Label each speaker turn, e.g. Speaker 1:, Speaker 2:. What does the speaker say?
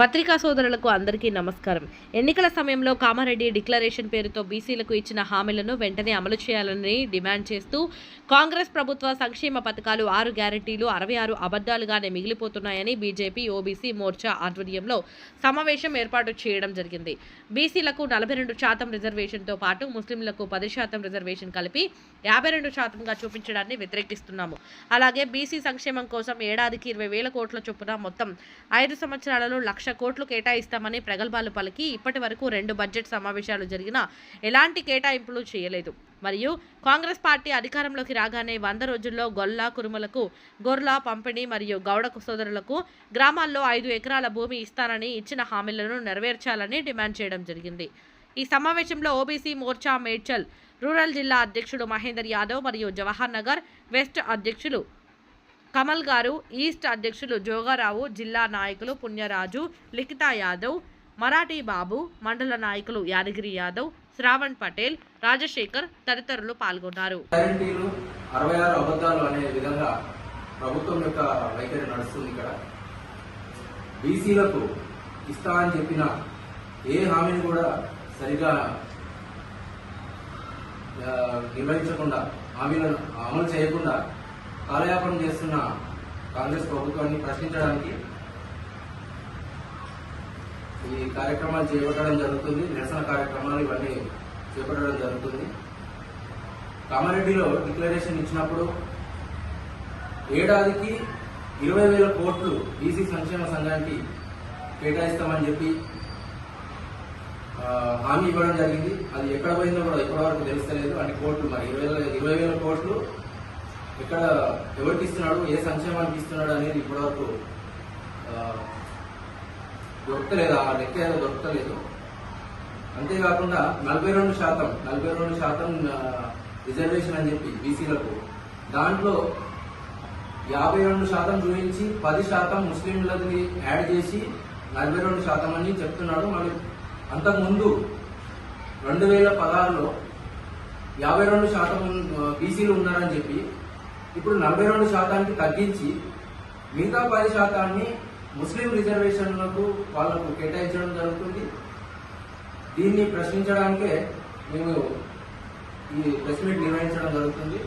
Speaker 1: పత్రికా సోదరులకు అందరికీ నమస్కారం. ఎన్నికల సమయంలో కామారెడ్డి డిక్లరేషన్ పేరుతో బీసీలకు ఇచ్చిన హామీలను వెంటనే అమలు చేయాలని డిమాండ్ చేస్తూ కాంగ్రెస్ ప్రభుత్వ సంక్షేమ పథకాలు ఆరు గ్యారంటీలు అరవై ఆరు అబద్దాలుగానే మిగిలిపోతున్నాయని బీజేపీ ఓబీసీ మోర్చా ఆధ్వర్యంలో సమావేశం ఏర్పాటు చేయడం జరిగింది. బీసీలకు నలభై రెండు శాతం రిజర్వేషన్తో పాటు ముస్లింలకు పది శాతం రిజర్వేషన్ కలిపి యాభై రెండు శాతంగా చూపించడాన్ని వ్యతిరేకిస్తున్నాము. అలాగే బీసీ సంక్షేమం కోసం ఏడాదికి ఇరవై వేల కోట్ల చొప్పున మొత్తం ఐదు సంవత్సరాలలో లక్ష కోట్లు కేటాయిస్తామని ప్రగల్భాలు పలికి ఇప్పటి వరకు రెండు బడ్జెట్ సమావేశాలు జరిగినా ఎలాంటి కేటాయింపులు చేయలేదు. మరియు కాంగ్రెస్ పార్టీ అధికారంలోకి రాగానే వంద రోజుల్లో గొల్ల కురుమలకు గొర్ల పంపిణీ మరియు గౌడ సోదరులకు గ్రామాల్లో ఐదు ఎకరాల భూమి ఇస్తానని ఇచ్చిన హామీలను నెరవేర్చాలని డిమాండ్ చేయడం జరిగింది. ఈ సమావేశంలో ఓబీసీ మోర్చా మేడ్చల్ రూరల్ జిల్లా అధ్యక్షుడు మహేందర్ యాదవ్ మరియు జవహర్ నగర్ వెస్ట్ అధ్యక్షులు కమల్ గారు ఈస్ట్ అధ్యక్షులు జోగారావు జిల్లా నాయకులు పుణ్యరాజు లిఖితా యాదవ్ మరాఠీ బాబు మండల నాయకులు యాదగిరి యాదవ్ శ్రావణ్ పటేల్ రాజశేఖర్ తదితరులు పాల్గొన్నారు.
Speaker 2: అరవై ఆరు అబద్ధాలు అనే విధంగా ప్రభుత్వం యొక్క వైఖరి నడుస్తుంది ఇక్కడ. బీసీలకు ఇస్తా అని చెప్పిన ఏ హామీని కూడా సరిగా నిర్వహించకుండా హామీలను అమలు చేయకుండా కాలయాపన చేస్తున్న కాంగ్రెస్ ప్రభుత్వాన్ని ప్రశ్నించడానికి ఈ కార్యక్రమాలు చేపట్టడం జరుగుతుంది. నిరసన కార్యక్రమాలు ఇవన్నీ చేపట్టడం జరుగుతుంది. కామారెడ్డిలో డిక్లరేషన్ ఇచ్చినప్పుడు ఏడాదికి ఇరవై వేల కోట్లు బీసీ సంక్షేమ సంఘానికి కేటాయిస్తామని చెప్పి హామీ ఇవ్వడం జరిగింది. అది ఎక్కడ పోయిందో కూడా ఇప్పటివరకు తెలుస్తలేదు. అన్ని కోట్లు మరి ఇరవై ఇరవై వేల కోట్లు ఎక్కడ ఎవరికి ఇస్తున్నాడు ఏ సంక్షేమానికి ఇస్తున్నాడు అనేది ఇప్పటివరకు దొరకలేదు? ఆ లెక్క ఏదో దొరకలేదు. అంతేకాకుండా నలభై రెండు శాతం నలభై రెండు శాతం రిజర్వేషన్ అని చెప్పి బీసీలకు. దాంట్లో యాభై రెండు శాతం చూపించి పది శాతం ముస్లింలకి యాడ్ చేసి నలభై రెండు శాతం అని చెప్తున్నాడు. మరి అంతకుముందు రెండు వేల పదహారులో యాభై రెండు శాతం బీసీలు ఉన్నారని చెప్పి ఇప్పుడు నలభై రెండు శాతానికి తగ్గించి మిగతా పది శాతాన్ని ముస్లిం రిజర్వేషన్లకు వాళ్ళకు కేటాయించడం జరుగుతుంది. దీన్ని ప్రశ్నించడానికే మేము ఈ ప్రెస్ మీట్ నిర్వహించడం జరుగుతుంది.